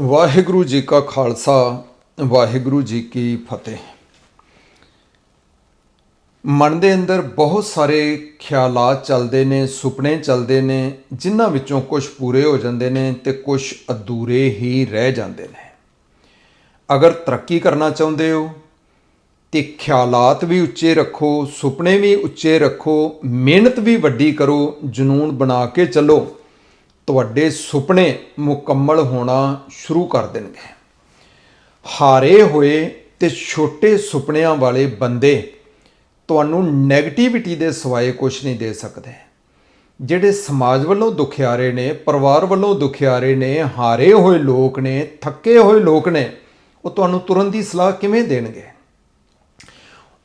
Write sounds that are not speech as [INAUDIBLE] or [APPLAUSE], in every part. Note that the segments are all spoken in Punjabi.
ਵਾਹਿਗੁਰੂ ਜੀ ਕਾ ਖਾਲਸਾ, ਵਾਹਿਗੁਰੂ ਜੀ ਕੀ ਫਤਿਹ। ਮਨ ਦੇ ਅੰਦਰ ਬਹੁਤ ਸਾਰੇ ਖਿਆਲਾਤ ਚੱਲਦੇ ਨੇ, ਸੁਪਨੇ ਚੱਲਦੇ ਨੇ, ਜਿਨ੍ਹਾਂ ਵਿੱਚੋਂ ਕੁਝ ਪੂਰੇ ਹੋ ਜਾਂਦੇ ਨੇ ਤੇ ਕੁਝ ਅਧੂਰੇ ਹੀ ਰਹਿ ਜਾਂਦੇ ਨੇ। ਅਗਰ ਤਰੱਕੀ ਕਰਨਾ ਚਾਹੁੰਦੇ ਹੋ, ਤੇ ਖਿਆਲਾਤ ਵੀ ਉੱਚੇ ਰੱਖੋ, ਸੁਪਨੇ ਵੀ ਉੱਚੇ ਰੱਖੋ, ਮਿਹਨਤ ਵੀ ਵੱਡੀ ਕਰੋ, ਜਨੂਨ ਬਣਾ ਕੇ ਚੱਲੋ। ਤੁਹਾਡੇ ਸੁਪਨੇ ਮੁਕੰਮਲ ਹੋਣਾ ਸ਼ੁਰੂ ਕਰ ਦੇਣਗੇ। ਹਾਰੇ ਹੋਏ ਤੇ ਛੋਟੇ ਸੁਪਨਿਆਂ ਵਾਲੇ ਬੰਦੇ ਤੁਹਾਨੂੰ 네ਗੇਟਿਵਿਟੀ ਦੇ ਸਿਵਾਏ ਕੁਝ ਨਹੀਂ ਦੇ ਸਕਦੇ। ਜਿਹੜੇ ਸਮਾਜ ਵੱਲੋਂ ਦੁਖਿਆਰੇ ਨੇ, ਪਰਿਵਾਰ ਵੱਲੋਂ ਦੁਖਿਆਰੇ ਨੇ, ਹਾਰੇ ਹੋਏ ਲੋਕ ਨੇ, ਥੱਕੇ ਹੋਏ ਲੋਕ ਨੇ, ਉਹ ਤੁਹਾਨੂੰ ਤੁਰਨ ਦੀ ਸਲਾਹ ਕਿਵੇਂ ਦੇਣਗੇ?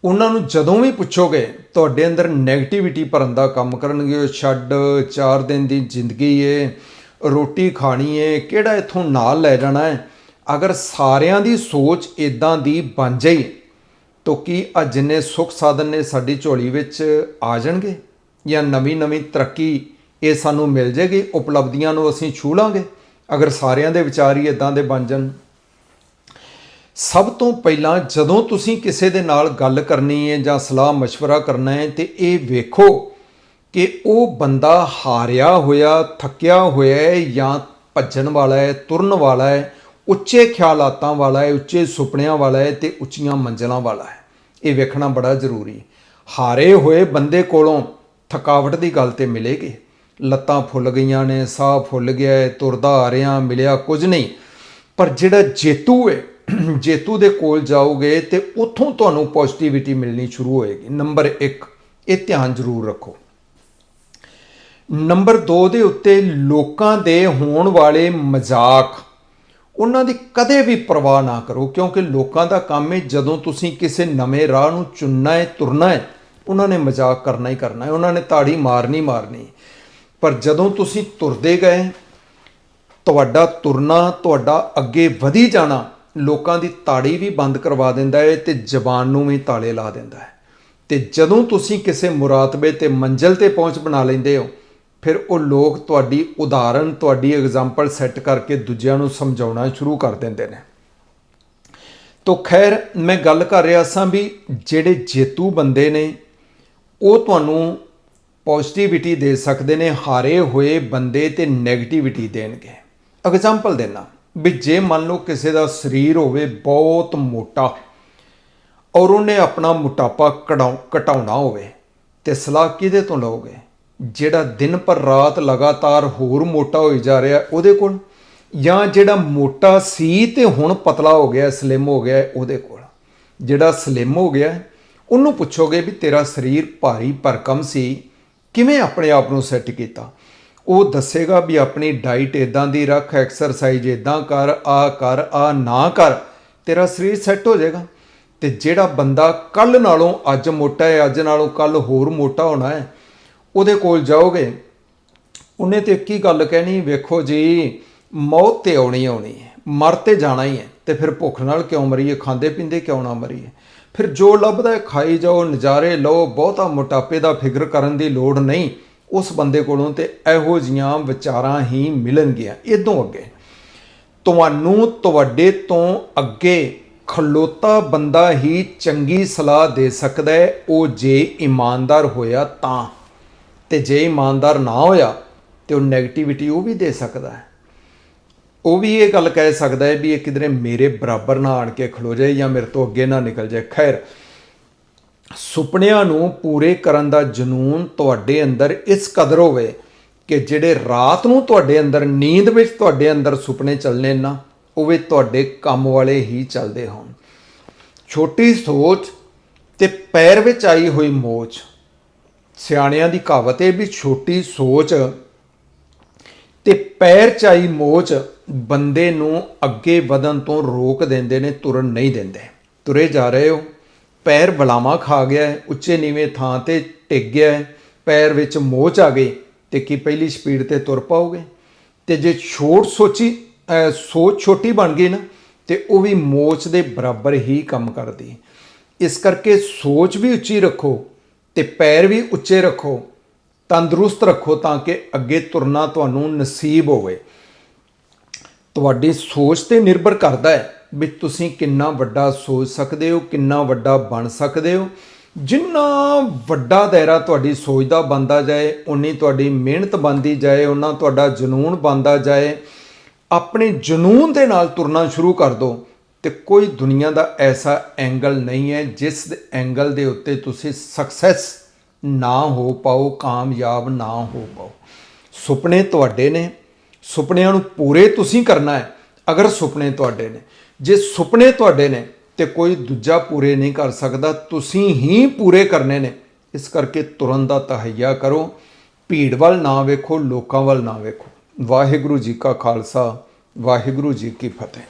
ਉਹਨਾਂ ਨੂੰ ਜਦੋਂ ਵੀ ਪੁੱਛੋਗੇ, ਤੁਹਾਡੇ ਅੰਦਰ 네ਗੇਟਿਵਿਟੀ ਭਰਨ ਦਾ ਕੰਮ ਕਰਨਗੇ। ਛੱਡ 4 ਦਿਨ ਦੀ ਜ਼ਿੰਦਗੀ ਏ, ਰੋਟੀ ਖਾਣੀ ਏ, ਕਿਹੜਾ ਇਥੋਂ ਨਾਲ ਲੈ ਜਾਣਾ ਹੈ ਅਗਰ ਸਾਰਿਆਂ ਦੀ ਸੋਚ ਇਦਾਂ ਦੀ ਬਣ ਜਾਈ, ਤਾਂ ਕੀ ਆ ਜਿੰਨੇ ਸੁੱਖ ਸਾਧਨ ਨੇ ਸਾਡੀ ਝੋਲੀ ਵਿੱਚ ਆ ਜਾਣਗੇ? ਜਾਂ ਨਵੀਂ ਨਵੀਂ ਤਰੱਕੀ ਇਹ ਸਾਨੂੰ ਮਿਲ ਜੇਗੀ ਉਪਲਬਧੀਆਂ ਨੂੰ ਅਸੀਂ ਛੂ ਲਾਂਗੇ? ਅਗਰ ਸਾਰਿਆਂ ਦੇ ਵਿਚਾਰ ਹੀ ਇਦਾਂ ਦੇ ਬਣ ਜਾਣ ਸਭ ਤੋਂ ਪਹਿਲਾਂ ਜਦੋਂ ਤੁਸੀਂ ਕਿਸੇ ਦੇ ਨਾਲ ਗੱਲ ਕਰਨੀ ਹੈ ਜਾਂ ਸਲਾਹ مشورہ ਕਰਨਾ ਹੈ ਤੇ ਇਹ ਵੇਖੋ ਕਿ ਉਹ ਬੰਦਾ ਹਾਰਿਆ ਹੋਇਆ ਥੱਕਿਆ ਹੋਇਆ ਹੈ ਜਾਂ ਭੱਜਣ ਵਾਲਾ ਹੈ ਤੁਰਨ ਵਾਲਾ ਹੈ ਉੱਚੇ ਖਿਆਲਾਤਾਂ ਵਾਲਾ ਹੈ ਉੱਚੇ ਸੁਪਨਿਆਂ ਵਾਲਾ ਹੈ ਤੇ ਉੱਚੀਆਂ ਮੰਜ਼ਲਾਂ ਵਾਲਾ ਹੈ ਇਹ ਵੇਖਣਾ ਬੜਾ ਜ਼ਰੂਰੀ ਹਾਰੇ ਹੋਏ ਬੰਦੇ ਕੋਲੋਂ ਥਕਾਵਟ ਦੀ ਗੱਲ ਤੇ ਮਿਲੇਗੀ ਲੱਤਾਂ ਫੁੱਲ ਗਈਆਂ ਨੇ ਸਾਹ ਫੁੱਲ ਗਿਆ ਹੈ ਤੁਰਦਾ ਆ ਰਿਹਾ ਮਿਲਿਆ ਕੁਝ ਨਹੀਂ ਪਰ ਜਿਹੜਾ ਜੇਤੂ ਹੈ [CLEARS THROAT] ਜੇਤੂ ਦੇ ਕੋਲ ਜਾਓਗੇ ਤੇ ਉੱਥੋਂ ਤੁਹਾਨੂੰ ਪੋਜ਼ਿਟਿਵਿਟੀ ਮਿਲਣੀ ਸ਼ੁਰੂ ਹੋਏਗੀ। ਨੰਬਰ 1 ਇਹ ਧਿਆਨ ਜ਼ਰੂਰ ਰੱਖੋ। ਨੰਬਰ 2 ਦੇ ਉੱਤੇ ਲੋਕਾਂ ਦੇ ਹੋਣ ਵਾਲੇ ਮਜ਼ਾਕ, ਉਹਨਾਂ ਦੀ ਕਦੇ ਵੀ ਪਰਵਾਹ ਨਾ ਕਰੋ, ਕਿਉਂਕਿ ਲੋਕਾਂ ਦਾ ਕੰਮ ਹੈ, ਜਦੋਂ ਤੁਸੀਂ ਕਿਸੇ ਨਵੇਂ ਰਾਹ ਨੂੰ ਚੁਣਨਾ ਹੈ, ਤੁਰਨਾ ਹੈ, ਉਹਨਾਂ ਨੇ ਮਜ਼ਾਕ ਕਰਨਾ ਹੀ ਕਰਨਾ ਹੈ, ਉਹਨਾਂ ਨੇ ਤਾੜੀ ਮਾਰਨੀ ਮਾਰਨੀ ਪਰ ਜਦੋਂ ਤੁਸੀਂ ਤੁਰਦੇ ਗਏ, ਤੁਹਾਡਾ ਤੁਰਨਾ, ਤੁਹਾਡਾ ਅੱਗੇ ਵਧੀ ਜਾਣਾ ਲੋਕਾਂ ਦੀ ਤਾੜੀ ਵੀ ਬੰਦ ਕਰਵਾ ਦਿੰਦਾ ਹੈ ਤੇ ਜ਼ਬਾਨ ਨੂੰ ਵੀ ਤਾਲੇ ਲਾ ਦਿੰਦਾ ਹੈ ਤੇ ਜਦੋਂ ਤੁਸੀਂ ਕਿਸੇ ਮੁਰਾਤਬੇ ਤੇ ਮੰਜ਼ਲ ਤੇ ਪਹੁੰਚ ਬਣਾ ਲੈਂਦੇ ਹੋ, ਫਿਰ ਉਹ ਲੋਕ ਤੁਹਾਡੀ ਉਦਾਹਰਣ ਤੁਹਾਡੀ ਐਗਜ਼ਾਮਪਲ ਸੈੱਟ ਕਰਕੇ ਦੂਜਿਆਂ ਨੂੰ ਸਮਝਾਉਣਾ ਸ਼ੁਰੂ ਕਰ ਦਿੰਦੇ ਨੇ। ਤੋ ਖੈਰ, ਮੈਂ ਗੱਲ ਕਰ ਰਿਹਾ ਸਾਂ ਵੀ ਜਿਹੜੇ ਜੇਤੂ ਬੰਦੇ ਨੇ, ਉਹ ਤੁਹਾਨੂੰ ਪੋਜ਼ਿਟਿਵਿਟੀ ਦੇ ਸਕਦੇ ਨੇ, ਹਾਰੇ ਹੋਏ ਬੰਦੇ ਤੇ 네ਗੇਟਿਵਿਟੀ ਦੇਣਗੇ। ਐਗਜ਼ਾਮਪਲ ਦੇਣਾ ਵੀ ਜੇ ਮੰਨ ਲਓ ਕਿਸੇ ਦਾ ਸਰੀਰ ਹੋਵੇ ਬਹੁਤ ਮੋਟਾ ਔਰ ਉਹਨੇ ਆਪਣਾ ਮੋਟਾਪਾ ਕਢਾਉ, ਘਟਾਉਣਾ ਹੋਵੇ, ਤੇ ਸਲਾਹ ਕਿਹਦੇ ਤੋਂ ਲਓਗੇ? ਜਿਹੜਾ ਦਿਨ ਪਰ ਰਾਤ ਲਗਾਤਾਰ ਹੋਰ ਮੋਟਾ ਹੋਈ ਜਾ ਰਿਹਾ ਉਹਦੇ ਕੋਲ? ਜਾਂ ਜਿਹੜਾ ਮੋਟਾ ਸੀ ਤੇ ਹੁਣ ਪਤਲਾ ਹੋ ਗਿਆ, ਸਲਿਮ ਹੋ ਗਿਆ ਉਹਦੇ ਕੋਲ? ਜਿਹੜਾ ਸਲਿਮ ਹੋ ਗਿਆ, ਉਹਨੂੰ ਪੁੱਛੋਗੇ ਵੀ ਤੇਰਾ ਸਰੀਰ ਭਾਰੀ ਭਰਕਮ ਸੀ, ਕਿਵੇਂ ਆਪਣੇ ਆਪ ਨੂੰ ਸੈੱਟ ਕੀਤਾ? ਉਹ ਦੱਸੇਗਾ ਵੀ ਆਪਣੀ ਡਾਈਟ ਇਦਾਂ ਦੀ ਰੱਖ, ਐਕਸਰਸਾਈਜ਼ ਇਦਾਂ ਕਰ, ਆ ਕਰ, ਆ ਨਾ ਕਰ, ਤੇਰਾ ਸਰੀਰ ਸੈੱਟ ਹੋ ਜਾਏਗਾ। ਤੇ ਜਿਹੜਾ ਬੰਦਾ ਕੱਲ ਨਾਲੋਂ ਅੱਜ ਮੋਟਾ ਹੈ, ਅੱਜ ਨਾਲੋਂ ਕੱਲ ਹੋਰ ਮੋਟਾ ਹੋਣਾ ਹੈ, ਉਹਦੇ ਕੋਲ ਜਾਓਗੇ, ਉਹਨੇ ਤੇ ਕੀ ਗੱਲ ਕਹਿਣੀ, ਵੇਖੋ ਜੀ, ਮੌਤ ਤੇ ਆਉਣੀ ਆਉਣੀ ਹੈ, ਮਰ ਤੇ ਜਾਣਾ ਹੀ ਹੈ, ਤੇ ਫਿਰ ਭੁੱਖ ਨਾਲ ਕਿਉਂ ਮਰੀਏ, ਖਾਂਦੇ ਪੀਂਦੇ ਕਿਉਂ ਨਾ ਮਰੀਏ? ਫਿਰ ਜੋ ਲੱਭਦਾ ਖਾਈ ਜਾਓ, ਨਜ਼ਾਰੇ ਲਓ, ਬਹੁਤਾ ਮੋਟਾਪੇ ਦਾ ਫਿਕਰ ਕਰਨ ਦੀ ਲੋੜ ਨਹੀਂ। ਉਸ ਬੰਦੇ ਕੋਲੋਂ ਤੇ ਇਹੋ ਜੀਆਂ ਵਿਚਾਰਾਂ ਹੀ ਮਿਲਣਗੀਆਂ ਇਦੋਂ ਅੱਗੇ। ਤੁਹਾਨੂੰ ਤੁਹਾਡੇ ਤੋਂ ਅੱਗੇ ਖਲੋਤਾ ਬੰਦਾ ਹੀ ਚੰਗੀ ਸਲਾਹ ਦੇ ਸਕਦਾ ਹੈ, ਉਹ ਜੇ ਇਮਾਨਦਾਰ ਹੋਇਆ ਤਾਂ। ਤੇ ਜੇ ਇਮਾਨਦਾਰ ਨਾ ਹੋਇਆ ਤੇ ਉਹ 네ਗੇਟਿਵਿਟੀ ਉਹ ਵੀ ਦੇ ਸਕਦਾ ਹੈ। ਉਹ ਵੀ ਇਹ ਗੱਲ ਕਹਿ ਸਕਦਾ ਹੈ ਵੀ ਇਹ ਕਿਧਰੇ ਮੇਰੇ ਬਰਾਬਰ ਨਾ ਆਣ ਕੇ ਖਲੋ ਜਾਏ ਜਾਂ ਮੇਰੇ ਤੋਂ ਅੱਗੇ ਨਾ ਨਿਕਲ ਜਾਏ। ਖੈਰ ਸੁਪਨਿਆਂ ਨੂੰ ਪੂਰੇ ਕਰਨ ਦਾ ਜਨੂਨ ਤੁਹਾਡੇ ਅੰਦਰ ਇਸ ਕਦਰ ਹੋਵੇ ਕਿ ਜਿਹੜੇ ਰਾਤ ਨੂੰ ਤੁਹਾਡੇ ਅੰਦਰ, ਨੀਂਦ ਵਿੱਚ ਤੁਹਾਡੇ ਅੰਦਰ ਸੁਪਨੇ ਚੱਲਨੇ ਨਾ, ਉਹ ਵੀ ਤੁਹਾਡੇ ਕੰਮ ਵਾਲੇ ਹੀ ਚੱਲਦੇ ਹੋਣ। ਛੋਟੀ ਸੋਚ ਤੇ ਪੈਰ ਵਿੱਚ ਆਈ ਹੋਈ ਮੋਚ। ਸਿਆਣਿਆਂ ਦੀ ਕਹਾਵਤ ਹੈ ਵੀ ਛੋਟੀ ਸੋਚ ਤੇ ਪੈਰ ਚ ਆਈ ਮੋਚ ਬੰਦੇ ਨੂੰ ਅੱਗੇ ਵਧਣ ਤੋਂ ਰੋਕ ਦਿੰਦੇ ਨੇ, ਤੁਰਨ ਨਹੀਂ ਦਿੰਦੇ। ਤੁਰੇ ਜਾ ਰਹੇ ਹੋ। ਪੈਰ ਬਲਾਵਾ ਖਾ ਗਿਆ ਉੱਚੇ ਨੀਵੇਂ ਥਾਂ ਤੇ ਟਿਕ ਗਿਆ ਪੈਰ ਵਿੱਚ ਮੋਚ ਆ ਗਈ ਤੇ ਕੀ ਪਹਿਲੀ ਸਪੀਡ ਤੇ ਤੁਰ ਪਾਓਗੇ? ਤੇ ਜੇ ਛੋਟ ਸੋਚੀ ਸੋਚ ਛੋਟੀ ਬਣ ਗਈ ਨਾ, ਤੇ ਉਹ ਵੀ ਮੋਚ ਦੇ ਬਰਾਬਰ ਹੀ ਕੰਮ ਕਰਦੀ ਇਸ ਕਰਕੇ ਸੋਚ ਵੀ ਉੱਚੀ ਰੱਖੋ ਤੇ ਪੈਰ ਵੀ ਉੱਚੇ ਰੱਖੋ, ਤੰਦਰੁਸਤ ਰੱਖੋ ਤਾਂ ਕਿ ਅੱਗੇ ਤੁਰਨਾ ਤੁਹਾਨੂੰ ਨਸੀਬ ਹੋਵੇ। ਤੁਹਾਡੀ ਸੋਚ ਤੇ ਨਿਰਭਰ ਕਰਦਾ ਹੈ। ਵੀ ਤੁਸੀਂ ਕਿੰਨਾ ਵੱਡਾ ਸੋਚ ਸਕਦੇ ਹੋ, ਕਿੰਨਾ ਵੱਡਾ ਬਣ ਸਕਦੇ ਹੋ। ਜਿੰਨਾ ਵੱਡਾ ਦਾਇਰਾ ਤੁਹਾਡੀ ਸੋਚ ਦਾ ਬਣਦਾ ਜਾਏ ਉਨੀ ਤੁਹਾਡੀ ਮਿਹਨਤ ਬਣਦੀ ਜਾਏ ਉਹਨਾਂ ਤੁਹਾਡਾ ਜਨੂਨ ਬਣਦਾ ਜਾਏ, ਆਪਣੇ ਜਨੂਨ ਦੇ ਨਾਲ ਤੁਰਨਾ ਸ਼ੁਰੂ ਕਰ ਦਿਓ ਤੇ ਕੋਈ ਦੁਨੀਆ ਦਾ ਐਸਾ ਐਂਗਲ ਨਹੀਂ ਹੈ, ਜਿਸ ਐਂਗਲ ਦੇ ਉੱਤੇ ਤੁਸੀਂ ਸਕਸੈਸ ਨਾ ਹੋ ਪਾਓ, ਕਾਮਯਾਬ ਨਾ ਹੋ ਪਾਓ। ਸੁਪਨੇ ਤੁਹਾਡੇ ਨੇ। ਸੁਪਨਿਆਂ ਨੂੰ ਪੂਰੇ ਤੁਸੀਂ ਕਰਨਾ ਹੈ, ਅਗਰ ਸੁਪਨੇ ਤੁਹਾਡੇ ਨੇ। ਜੇ ਸੁਪਨੇ ਤੁਹਾਡੇ ਨੇ ਤੇ ਕੋਈ ਦੂਜਾ ਪੂਰੇ ਨਹੀਂ ਕਰ ਸਕਦਾ, ਤੁਸੀਂ ਹੀ ਪੂਰੇ ਕਰਨੇ ਨੇ। ਇਸ ਕਰਕੇ ਤੁਰਨ ਦਾ ਤਹਈਆ ਕਰੋ। ਭੀੜ ਵੱਲ ਨਾ ਵੇਖੋ, ਲੋਕਾਂ ਵੱਲ ਨਾ ਵੇਖੋ। ਵਾਹਿਗੁਰੂ ਜੀ ਕਾ ਖਾਲਸਾ, ਵਾਹਿਗੁਰੂ ਜੀ ਕੀ ਫਤਿਹ।